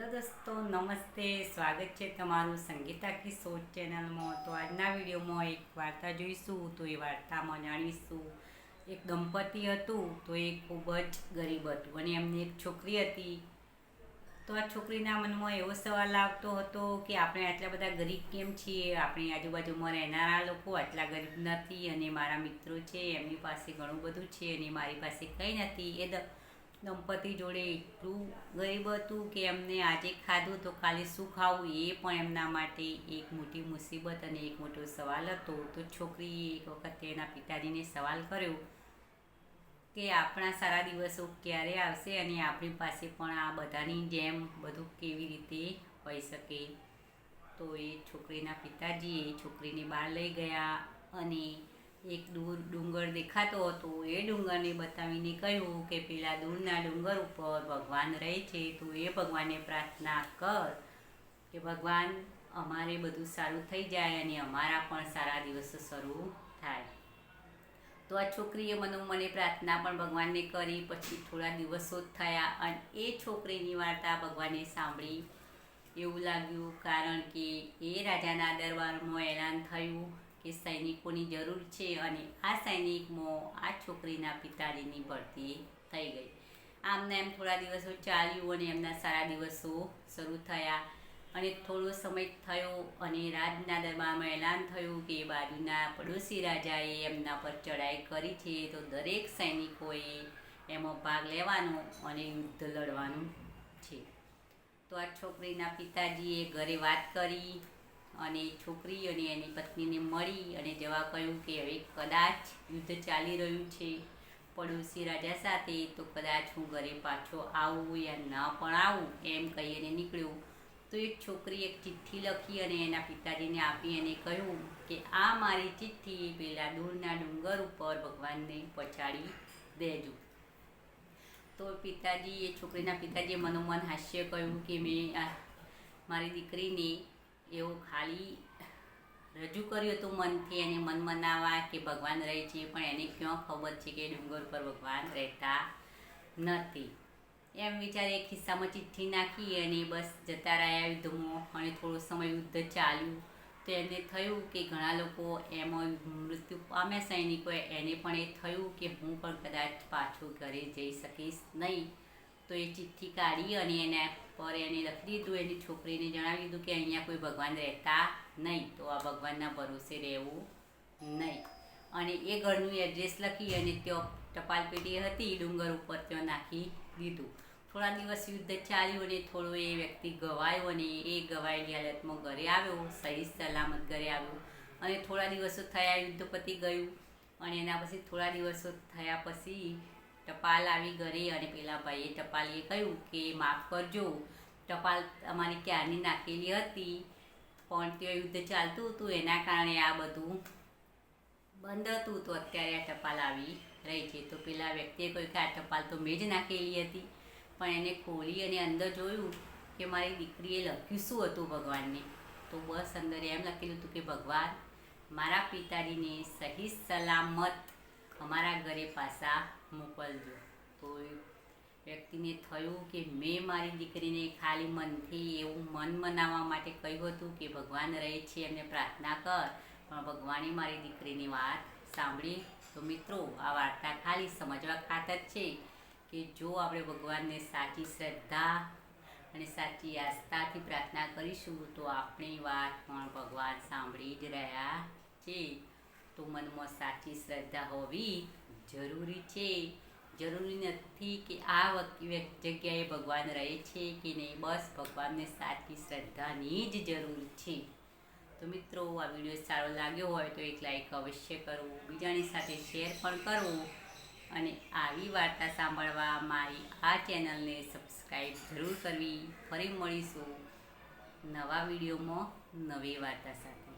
Hello દોસ્તો, નમસ્તે. સ્વાગત છે તમારું સંગીતા કિશોર ચેનલમાં. તો આજના વિડીયોમાં એક વાર્તા જોઈશું, તો એ વાર્તામાં જાણીશું. એક દંપતી હતું, તો એ ખૂબ જ ગરીબ હતું અને એમની એક છોકરી હતી. તો આ છોકરીના મનમાં એવો સવાલ આવતો હતો કે, આપણે આટલા બધા ગરીબ કેમ છીએ? આપણી આજુબાજુમાં રહેનારા લોકો આટલા ગરીબ નથી અને મારા મિત્રો છે, એમની પાસે ઘણું બધું છે અને મારી પાસે કંઈ નથી. એ દંપતી જોડે એટલું ગરીબ હતું કે એમને આજે ખાધું તો કાલે શું ખાવું એ પણ એમના માટે એક મોટી મુસીબત અને એક મોટો સવાલ હતો. તો છોકરીએ એક વખત તેના પિતાજીને સવાલ કર્યો કે આપણા સારા દિવસો ક્યારે આવશે અને આપણી પાસે પણ આ બધાની જેમ બધું કેવી રીતે હોઈ શકે તો એ છોકરીના પિતાજીએ છોકરીને બહાર લઈ ગયા અને એક દૂર ડુંગર દેખાતો હતો. એ ડુંગરને બતાવીને કહ્યું કે પેલા દૂરના ડુંગર ઉપર ભગવાન રહે છે, તો એ ભગવાનને પ્રાર્થના કર કે ભગવાન, અમારે બધું સારું થઈ જાય અને અમારા પણ સારા દિવસો શરૂ થાય. તો આ છોકરીએ મનોમને પ્રાર્થના પણ ભગવાનને કરી. પછી થોડા દિવસો જ થયા અને એ છોકરીની વાર્તા ભગવાને સાંભળી. એવું લાગ્યું કારણ કે એ રાજાના દરબારમાં એલાન થયું. કે સૈનિકોની જરૂર છે અને આ સૈનિકમાં આ છોકરીના પિતાજીની ભરતી થઈ ગઈ. આમને એમ થોડા દિવસો ચાલ્યું અને એમના સારા દિવસો શરૂ થયા. અને થોડો સમય થયો અને રાજના દરબારમાં એલાન થયું કે બાજુના પડોશી રાજાએ એમના પર ચડાઈ કરી છે તો દરેક સૈનિકોએ એમાં ભાગ લેવાનો અને યુદ્ધ લડવાનું છે. તો આ છોકરીના પિતાજીએ ઘરે વાત કરી. અને છોકરી અને એની પત્નીને મળી અને જવા કહ્યું કે હવે કદાચ યુદ્ધ ચાલી રહ્યું છે. પડોશી રાજા સાથે તો કદાચ હું ઘરે પાછો આવું યા ન પણ આવું એમ કહી અને નીકળ્યો. તો એક છોકરી એક ચિઠ્ઠી લખી અને એના પિતાજીને આપી અને કહ્યું કે આ મારી ચિઠ્ઠી પેલા દૂરના ડુંગર ઉપર ભગવાનને પછાડી દેજો. તો પિતાજી એ છોકરીના પિતાજીએ મનોમન હાસ્ય કહ્યું કે મેં મારી દીકરીને એવું ખાલી રજૂ કર્યું હતું મનથી, એને મન મનાવા કે ભગવાન રહે છે, પણ એને ક્યાં ખબર છે કે ડુંગર પર ભગવાન રહેતા નથી. એમ વિચારે ખિસ્સામાં ચિઠ્ઠી નાખી અને બસ જતા રહ્યા યુદ્ધમાં અને થોડો સમય યુદ્ધ ચાલ્યું. તો એને થયું કે ઘણા લોકો એમાં મૃત્યુ પામ્યા સૈનિકો એને પણ એ થયું કે હું પણ કદાચ પાછું ઘરે જઈ શકીશ નહીં. તો એ ચિઠ્ઠી કાઢી અને એના પર એને લખી દીધું. એની છોકરીને જણાવી દીધું કે અહીંયા કોઈ ભગવાન રહેતા નહીં. તો આ ભગવાનના ભરોસે રહેવું નહીં. અને એ ઘરનું એડ્રેસ લખી અને ત્યાં ટપાલ પેટી હતી, ડુંગર ઉપર ત્યાં નાખી દીધું. થોડા દિવસ યુદ્ધ ચાલ્યું અને થોડો એ વ્યક્તિ ગવાયો અને એ ગવાયેલી હાલતમાં ઘરે આવ્યો, સહી સલામત ઘરે આવ્યો. અને થોડા દિવસો થયા યુદ્ધ પતી ગયું અને એના પછી થોડા દિવસો થયા પછી ટપાલ આવી ઘરે અને પેલા ભાઈએ ટપાલીએ કહ્યું કે, માફ કરજો. ટપાલ અમારી ક્યારની નાખેલી હતી. પણ તે યુદ્ધ ચાલતું હતું. એના કારણે આ બધું બંધ હતું. તો અત્યારે આ ટપાલ આવી રહી છે. તો પેલા વ્યક્તિએ કહ્યું કે, આ ટપાલ તો મેં જ નાખેલી હતી. પણ એને ખોલી અને અંદર જોયું કે મારી દીકરીએ લખ્યું શું હતું ભગવાનને. તો બસ અંદર એમ લખેલું હતું કે, ભગવાન, મારા પિતાજીને સહી સલામત અમારા ઘરે પાછા મોકલજો. તો વ્યક્તિને થયું કે મેં મારી દીકરીને ખાલી મનથી એવું મન મનાવવા માટે કહ્યું હતું કે ભગવાન રહે છે, એમને પ્રાર્થના કર. પણ ભગવાને મારી દીકરીની વાત સાંભળી. તો મિત્રો, આ વાર્તા ખાલી સમજવા ખાતર છે કે જો આપણે ભગવાનને સાચી શ્રદ્ધા અને સાચી આસ્થાથી પ્રાર્થના કરીશું, તો આપણી વાત પણ ભગવાન સાંભળી જ રહ્યા છે. તો મનમાં સાચી શ્રદ્ધા હોવી જરૂરી છે. જરૂરી નથી કે આ જગ્યાએ ભગવાન રહે છે કે નહીં. બસ ભગવાનને સાચી શ્રદ્ધાની જ જરૂર છે. તો મિત્રો, આ વીડિયો સારો લાગ્યો હોય તો એક લાઈક અવશ્ય કરવું બીજાની સાથે શેર પણ કરવું અને આવી વાર્તા સાંભળવા મારી આ ચેનલને સબસ્ક્રાઈબ જરૂર કરવી. ફરી મળીશું નવા વિડીયોમાં નવી વાર્તા સાથે.